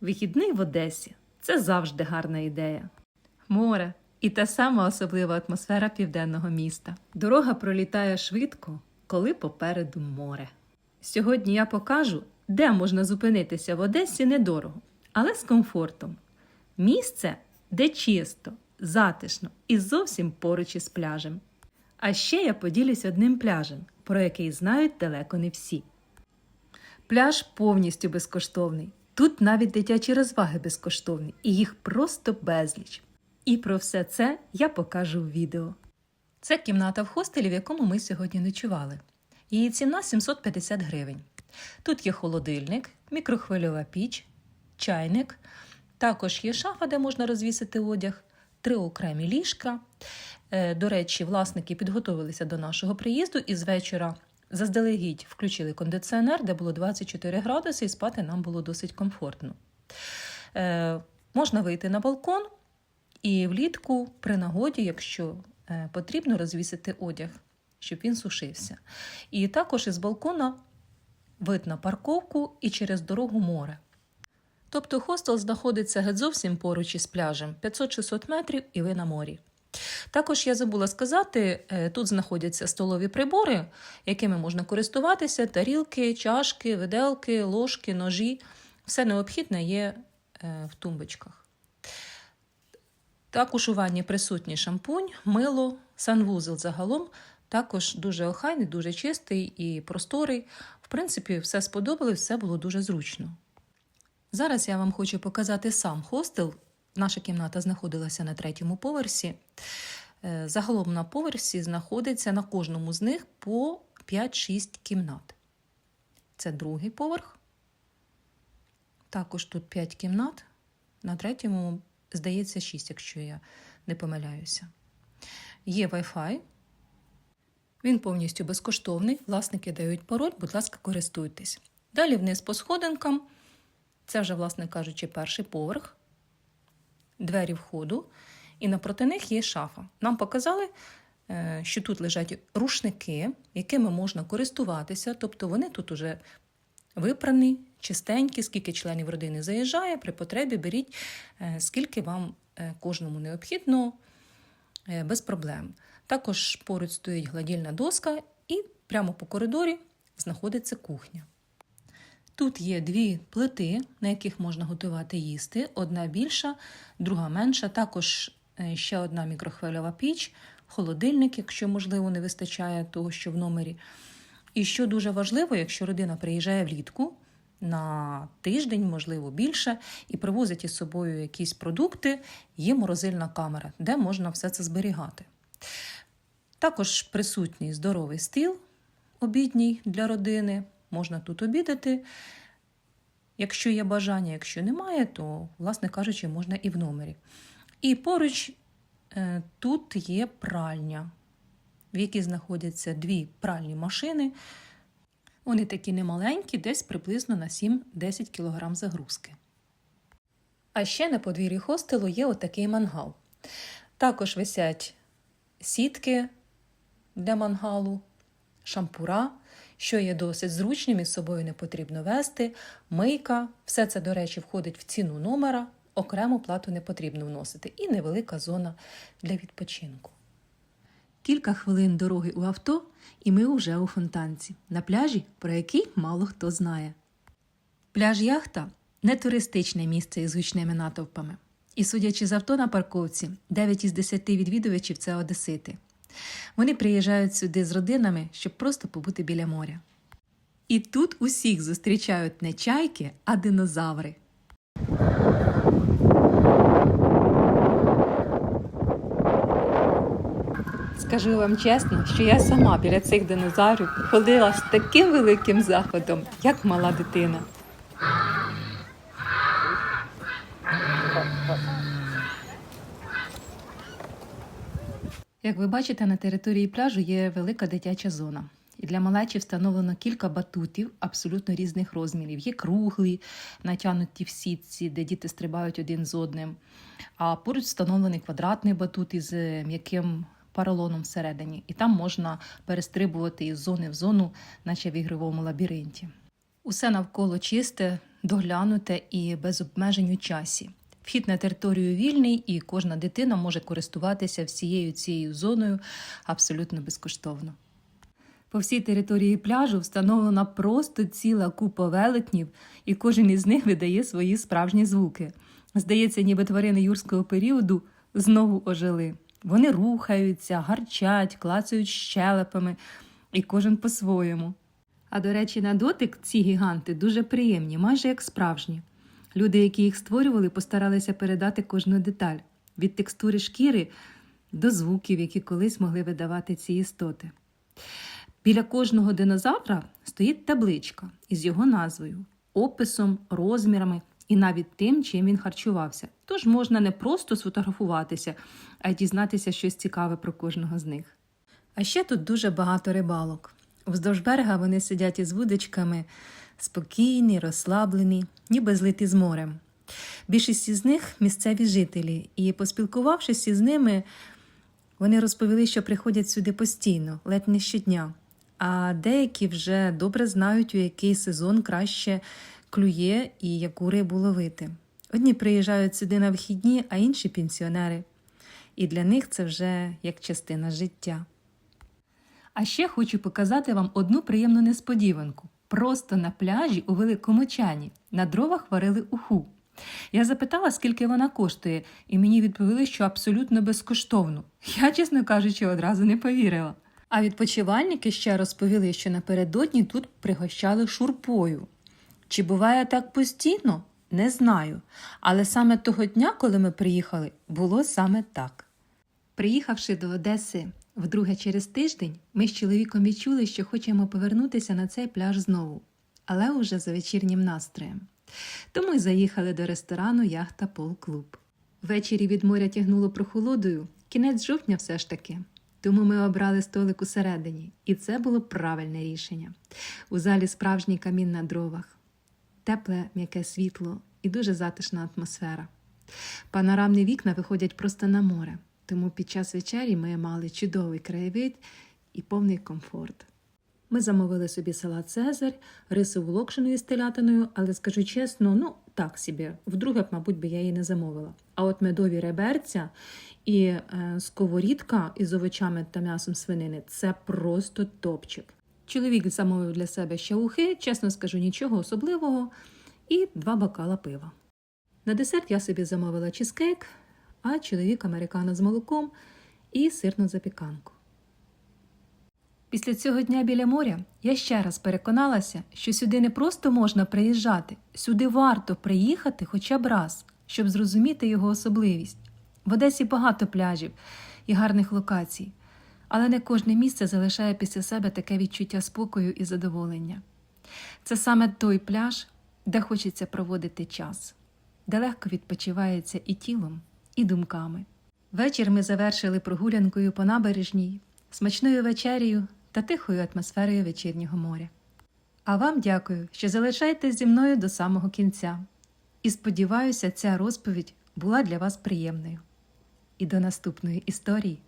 Вихідний в Одесі це завжди гарна ідея. Море і та сама особлива атмосфера південного міста. Дорога пролітає швидко, коли попереду море. Сьогодні я покажу, де можна зупинитися в Одесі недорого, але з комфортом. Місце, де чисто, затишно і зовсім поруч із пляжем. А ще я поділюсь одним пляжем, про який знають далеко не всі. Пляж повністю безкоштовний. Тут навіть дитячі розваги безкоштовні, і їх просто безліч. І про все це я покажу в відео. Це кімната в хостелі, в якому ми сьогодні ночували. Її ціна 750 гривень. Тут є холодильник, мікрохвильова піч, чайник. Також є шафа, де можна розвісити одяг, три окремі ліжка. Е, До речі, власники підготовилися до нашого приїзду і з вечора заздалегідь включили кондиціонер, де було 24 градуси, і спати нам було досить комфортно. Е, можна вийти на балкон і влітку, при нагоді, якщо е, потрібно, розвісити одяг, щоб він сушився. І також із балкона вид на парковку і через дорогу море. Тобто хостел знаходиться геть зовсім поруч із пляжем 500-600 метрів і ви на морі. Також я забула сказати, е, тут знаходяться столові прибори, якими можна користуватися: тарілки, чашки, виделки, ложки, ножі. Все необхідне є е, в тумбочках. Також у ванні присутній шампунь, мило, санвузел загалом також дуже охайний, дуже чистий і просторий. В принципі, все сподобалось, все було дуже зручно. Зараз я вам хочу показати сам хостел. Наша кімната знаходилася на третьому поверсі. Е, Загалом на поверсі знаходиться на кожному з них по 5-6 кімнат. Це другий поверх. Також тут 5 кімнат. На третьому, здається, 6, якщо я не помиляюся. Є Wi-Fi. Він повністю безкоштовний. Власники дають пароль, будь ласка, користуйтесь. Далі вниз по сходинкам. Це вже, власне кажучи, перший поверх, двері входу, і напроти них є шафа. Нам показали, е, що тут лежать рушники, якими можна користуватися, тобто вони тут уже випрані, чистенькі, скільки членів родини заїжджає, при потребі беріть, е, скільки вам е, кожному необхідно, без проблем. Також поруч стоїть гладільна доска, і прямо по коридорі знаходиться кухня. Тут є дві плити, на яких можна готувати їсти. Одна більша, друга менша. Також е, ще одна мікрохвильова піч, холодильник, якщо, можливо, не вистачає того, що в номері. І що дуже важливо, якщо родина приїжджає влітку на тиждень, можливо, більше, і привозить із собою якісь продукти, є морозильна камера, де можна все це зберігати. Також присутній здоровий стіл обідній для родини. Можна тут обідати. Якщо є бажання, якщо немає, то, власне кажучи, можна і в номері. І поруч е, тут є пральня, в якій знаходяться дві пральні машини. Вони такі немаленькі, десь приблизно на 7-10 кг загрузки. А ще на подвір'ї хостелу є отакий мангал. Також висять сітки для мангалу, шампура, що є досить зручним, із собою не потрібно вести, мийка. Все це, до речі, входить в ціну номера, окрему плату не потрібно вносити, і невелика зона для відпочинку. Кілька хвилин дороги у авто, і ми вже у фонтанці, на пляжі, про який мало хто знає. Пляж Яхта не туристичне місце із гучними натовпами. І судячи з авто на парковці, 9 із 10 відвідувачів це одесити. Вони приїжджають сюди з родинами, щоб просто побути біля моря. І тут усіх зустрічають не чайки, а динозаври. Скажу вам чесно, що я сама біля цих динозаврів ходила з таким великим заходом, як мала дитина. Як ви бачите, на території пляжу є велика дитяча зона. І для малечі встановлено кілька батутів абсолютно різних розмірів. Є круглі, натягнуті в сітці, де діти стрибають один з одним. А поруч встановлений квадратний батут із е, м'яким паралоном всередині. І там можна перестрибувати із зони в зону, наче в ігровому лабіринті. Усе навколо чисте, доглянуте і без обмежень у часі. Вхід на територію вільний, і кожна дитина може користуватися всією цією зоною абсолютно безкоштовно. По всій території пляжу встановлена просто ціла купа велетнів, і кожен із них видає свої справжні звуки. Здається, ніби тварини юрського періоду знову ожили. Вони рухаються, гарчать, клацають щелепами, і кожен по-своєму. А до речі, на дотик ці гіганти дуже приємні, майже як справжні. Люди, які їх створювали, постаралися передати кожну деталь від текстури шкіри до звуків, які колись могли видавати ці істоти. Біля кожного динозавра стоїть табличка із його назвою, описом, розмірами і навіть тим, чим він харчувався. Тож можна не просто сфотографуватися, а й дізнатися щось цікаве про кожного з них. А ще тут дуже багато рибалок. Вздовж берега вони сидять із вудочками, спокійні, розслаблені, ніби злиті з морем. Більшість із них місцеві жителі, і, поспілкувавшись із ними, вони розповіли, що приходять сюди постійно, ледь не щодня. А деякі вже добре знають, у який сезон краще клює і яку рибу ловити. Одні приїжджають сюди на вихідні, а інші пенсіонери. І для них це вже як частина життя. А ще хочу показати вам одну приємну несподіванку. Просто на пляжі у Великому Чані на дровах варили уху. Я запитала, скільки вона коштує, і мені відповіли, що абсолютно безкоштовно. Я, чесно кажучи, одразу не повірила. А відпочивальники ще розповіли, що напередодні тут пригощали шурпою. Чи буває так постійно? Не знаю. Але саме того дня, коли ми приїхали, було саме так. Приїхавши до Одеси вдруге через тиждень, ми з чоловіком відчули, що хочемо повернутися на цей пляж знову, але уже за вечірнім настроєм. Тому й заїхали до ресторану Яхта Пол Клуб. Ввечері від моря тягнуло прохолодою, кінець жовтня все ж таки. Тому ми обрали столик усередині, і це було правильне рішення. У залі справжній камін на дровах, тепле м'яке світло і дуже затишна атмосфера. Панорамні вікна виходять просто на море, тому під час вечері ми мали чудовий краєвид і повний комфорт. Ми замовили собі салат Цезарь, рисову локшину із телятиною, але скажу чесно, ну так собі. Вдруге мабуть, би я її не замовила. А от медові реберця і е, сковорідка із овочами та м'ясом свинини це просто топчик. Чоловік замовив для себе ще ухи, чесно скажу, нічого особливого, і два бокала пива. На десерт я собі замовила чизкейк, а чоловік американо з молоком і сирну запіканку. Після цього дня біля моря я ще раз переконалася, що сюди не просто можна приїжджати, сюди варто приїхати хоча б раз, щоб зрозуміти його особливість. В Одесі багато пляжів і гарних локацій, але не кожне місце залишає після себе таке відчуття спокою і задоволення. Це саме той пляж, де хочеться проводити час, де легко відпочивається і тілом, і думками. Вечір ми завершили прогулянкою по набережній, смачною вечерею та тихою атмосферою вечірнього моря. А вам дякую, що залишаєтесь зі мною до самого кінця. І сподіваюся, ця розповідь була для вас приємною. І до наступної історії.